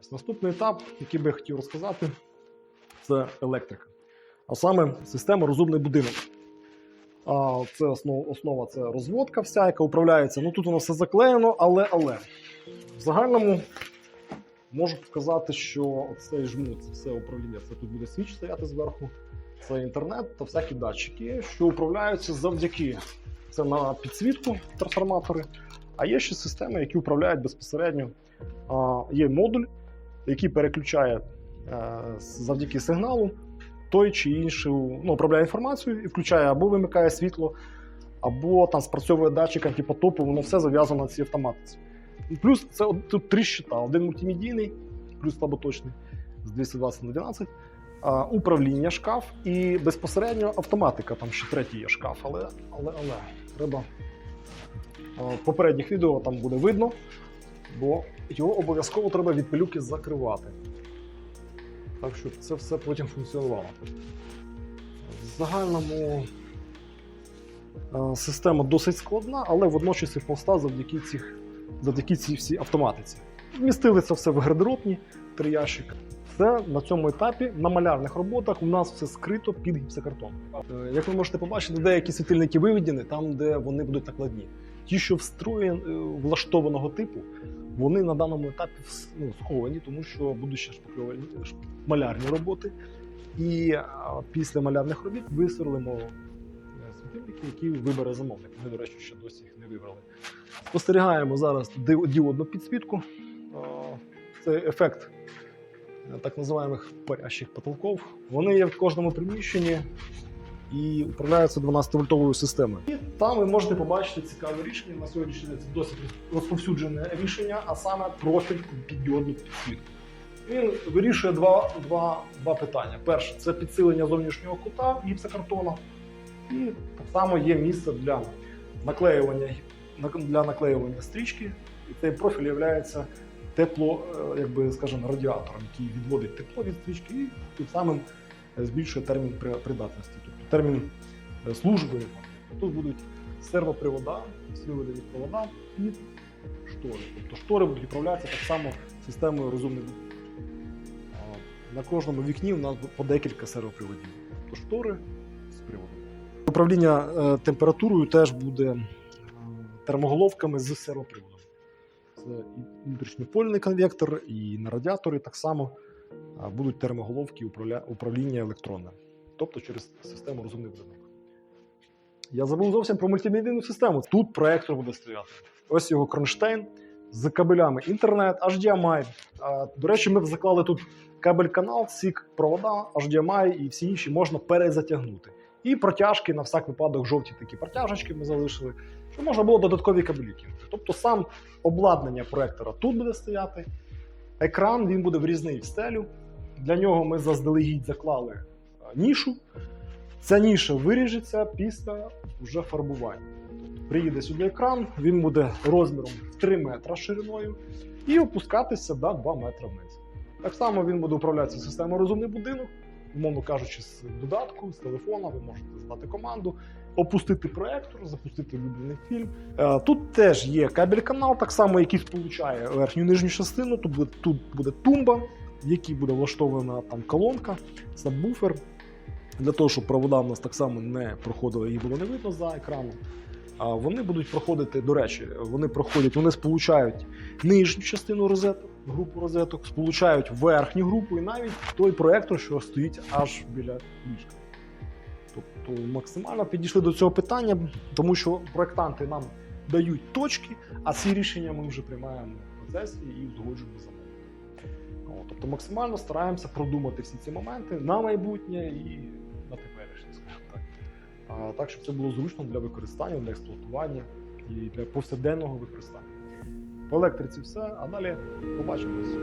розбиратись. Наступний етап, який би я хотів розказати, це електрика. А саме система розумний будинок. А, Це основ, основа це розводка вся, яка управляється. Ну тут воно все заклеєно, але але. В загальному можу сказати, що цей жмут, це все управління, це тут буде свіч стояти зверху. Це інтернет та всякі датчики, що управляються завдяки це на підсвітку трансформатори. А є ще системи, які управляють безпосередньо. А, Є модуль, який переключає е, завдяки сигналу той чи інший, ну, управляє інформацією і включає або вимикає світло, або там спрацьовує датчик антипотопу, воно все зав'язано на цій автоматиці. Плюс це тут три щита: один мультимедійний, плюс слаботочний з 220 на 12, управління шкаф і безпосередньо автоматика. Там ще третій є шкаф, але але, але треба попередніх відео там буде видно, бо його обов'язково треба від пилюки закривати. Так що це все потім функціонувало. В загальному е, система досить складна, але водночас і проста завдяки, цих, завдяки цій всій автоматиці. Вмістили це все в гардеробні, три ящики. Це на цьому етапі на малярних роботах у нас все скрито під гіпсокартон. Е, Як ви можете побачити, деякі світильники виведені там, де вони будуть накладні. Ті, що встроєн, е, влаштованого типу, вони на даному етапі ну, сховані, тому що будуть ще малярні роботи. І після малярних робіт висверлимо е, світильники, які вибере замовник. Ми, до речі, ще досі їх не вибрали. Спостерігаємо зараз діодну підсвітку. Це ефект е, так називаємих парящих потолків. Вони є в кожному приміщенні і управляються 12-вольтовою системою. Там ви можете побачити цікаве рішення. На сьогоднішній день це досить розповсюджене рішення, а саме профіль під діодну підсвітку. Він вирішує два, два, два питання. Перше це підсилення зовнішнього кута гіпсокартона. І так само є місце для наклеювання, для наклеювання стрічки. І цей профіль є тепло, е, як би скажемо, радіатором, який відводить тепло від стрічки і тим самим е, збільшує термін придатності, тобто термін е, служби. Тут будуть сервопривода, свілові провода і штори. Тобто штори будуть управлятися так само системою розумних. На кожному вікні у нас по декілька сервоприводів. Тобто штори з приводом. Управління е, температурою теж буде е, термоголовками з сервоприводом. Це і внутрішньопольний конвектор, і на радіаторі так само будуть термоголовки управління електронне, тобто через систему розумних будинок. Я забув зовсім про мультимедійну систему. Тут проектор буде стояти. Ось його кронштейн з кабелями інтернет, HDMI. До речі, ми заклали тут кабель-канал, сік, провода, HDMI і всі інші можна перезатягнути. І протяжки на всяк випадок жовті такі протяжечки ми залишили, щоб можна було додаткові кабелі кинути. Тобто сам обладнання проектора тут буде стояти. Екран він буде врізний в стелю. Для нього ми заздалегідь заклали нішу. Ця ніша виріжеться після вже фарбування. Приїде сюди екран, він буде розміром 3 метра шириною і опускатися до 2 метри вниз. Так само він буде управлятися системою розумний будинок, умовно кажучи, з додатку, з телефона, ви можете задати команду, опустити проектор, запустити улюблений фільм. Е, Тут теж є кабель-канал, так само, який сполучає верхню нижню частину. Тут буде, тут буде тумба, в якій буде влаштована там колонка, сабвуфер. Для того, щоб провода в нас так само не проходили, їх було не видно за екраном. А вони будуть проходити, до речі, вони проходять, вони сполучають нижню частину розеток, групу розеток, сполучають верхню групу і навіть той проектор, що стоїть аж біля ліжка. Тобто максимально підійшли до цього питання, тому що проектанти нам дають точки, а ці рішення ми вже приймаємо в процесі і узгоджуємо з замовником. Тобто максимально стараємося продумати всі ці моменти на майбутнє і на теперішнє, скажімо так. А, так, щоб це було зручно для використання, для експлуатування і для повсякденного використання. По електриці все, а далі побачимось.